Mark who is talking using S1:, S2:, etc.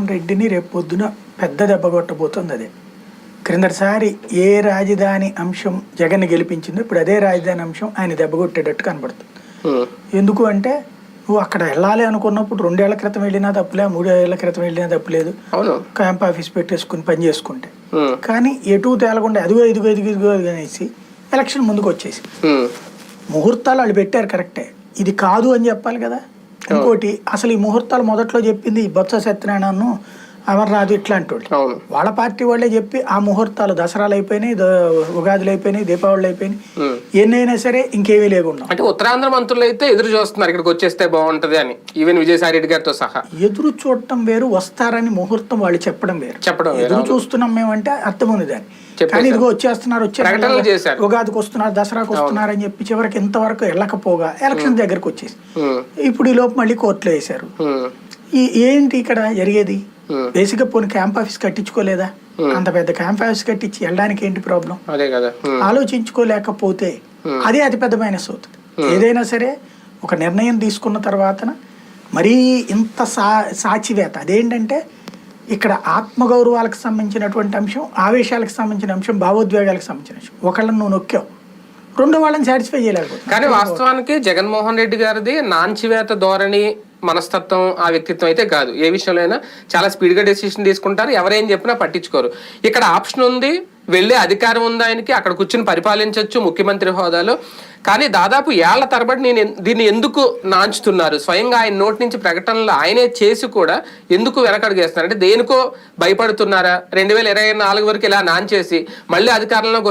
S1: జగన్మోహన్ రెడ్డిని రేపు పొద్దున పెద్ద దెబ్బ కొట్టబోతుంది అదే. క్రిందటిసారి ఏ రాజధాని అంశం జగన్ గెలిపించిందో ఇప్పుడు అదే రాజధాని అంశం ఆయన దెబ్బ కొట్టేటట్టు కనబడుతుంది.
S2: ఉమ్,
S1: ఎందుకు అంటే నువ్వు అక్కడ వెళ్ళాలి అనుకున్నప్పుడు రెండేళ్ళ క్రితం వెళ్ళినా తప్పులే మూడేళ్ళ క్రితం వెళ్ళినా తప్పులేదు క్యాంప్ ఆఫీస్ పెట్టేసుకుని పని చేసుకుంటే.
S2: ఉమ్,
S1: కానీ ఎటు తేలకుండా అదిగో ఇదిగో ఇదిగో ఇదిగో అనేసి ఎలక్షన్ ముందుకు వచ్చేసి
S2: ఉమ్,
S1: ముహూర్తాలు వాళ్ళు పెట్టారు కరెక్టే. ఇది కాదు అని చెప్పాలి కదా. ఇంకోటి అసలు ఈ ముహూర్తాలు మొదట్లో చెప్పింది బొత్స సత్యనారాయణను అమర్నాథ్ ఇట్లాంటి వాళ్ళు వాళ్ళ పార్టీ వాళ్ళే చెప్పి ఆ ముహూర్తాలు దసరాలు అయిపోయినాయి ఉగాదులు అయిపోయినాయి దీపావళి అయిపోయినాయి. ఎన్నైనా సరే ఇంకేమీ లేకుండా.
S2: అంటే ఉత్తరాంధ్ర మంత్రులు అయితే ఎదురు చూస్తున్నారు ఇక్కడికి వచ్చేస్తే బాగుంటది అని. ఈవెన్ విజయసాయి రెడ్డి గారితో సహా.
S1: ఎదురు చూడటం వేరు వస్తారని ముహూర్తం వాళ్ళు చెప్పడం వేరు.
S2: చెప్పడం
S1: ఎదురు. చూస్తున్నాం మేమంటే అర్థం ఉంది దాన్ని. కానీ ఇదిగో వచ్చేస్తున్నారు
S2: ప్రకటనలు
S1: వచ్చే
S2: చేశారు.
S1: ఉగాదికి వస్తున్నారు దసరాకి వస్తున్నారు అని చెప్పి చివరికి ఇంతవరకు వెళ్ళకపోగా ఎలక్షన్ దగ్గరకు వచ్చేసి. ఇప్పుడు ఈ లోపు మళ్ళీ కోర్టులో వేశారు. ఈ ఏంటి ఇక్కడ జరిగేది. బేసిక్గా పోనీ క్యాంప్ ఆఫీస్ కట్టించుకోలేదా? అంత పెద్ద క్యాంప్ ఆఫీస్ కట్టించి వెళ్ళడానికి ఏంటి ప్రాబ్లం?
S2: అదే కదా.
S1: ఆలోచించుకోలేకపోతే అదే అతిపెద్ద మైనస్ అవుతుంది. ఏదైనా సరే ఒక నిర్ణయం తీసుకున్న తర్వాతన మరీ ఇంత సా సాచివేత. అదేంటంటే ఇక్కడ ఆత్మగౌరవాలకు సంబంధించినటువంటి అంశం ఆవేశాలకు సంబంధించిన అంశం భావోద్వేగాలకు సంబంధించిన అంశం. ఒకళ్ళని నువ్వు నొక్కావు. రెండో వాళ్ళని సాటిస్ఫై చేయలేకపోతున్నావు.
S2: కానీ వాస్తవానికి జగన్మోహన్ రెడ్డి గారిది నాంచివేత ధోరణి మనస్తత్వం ఆ వ్యక్తిత్వం అయితే కాదు. ఏ విషయంలో అయినా చాలా స్పీడ్గా డెసిషన్ తీసుకుంటారు. ఎవరేం చెప్పినా పట్టించుకోరు. ఇక్కడ ఆప్షన్ ఉంది. వెళ్ళే అధికారం ఉంది ఆయనకి. అక్కడ కూర్చుని పరిపాలించవచ్చు ముఖ్యమంత్రి హోదాలో. కానీ దాదాపు ఏళ్ళ తరబడి నేను దీన్ని ఎందుకు నాంచుతున్నారు? స్వయంగా ఆయన నోటి నుంచి ప్రకటనలు ఆయనే చేసి కూడా ఎందుకు వెనకడుగేస్తున్నారు? అంటే దేనికో భయపడుతున్నారా? రెండు వేల ఇరవై నాలుగు వరకు ఇలా నాంచేసి మళ్ళీ అధికారంలోకి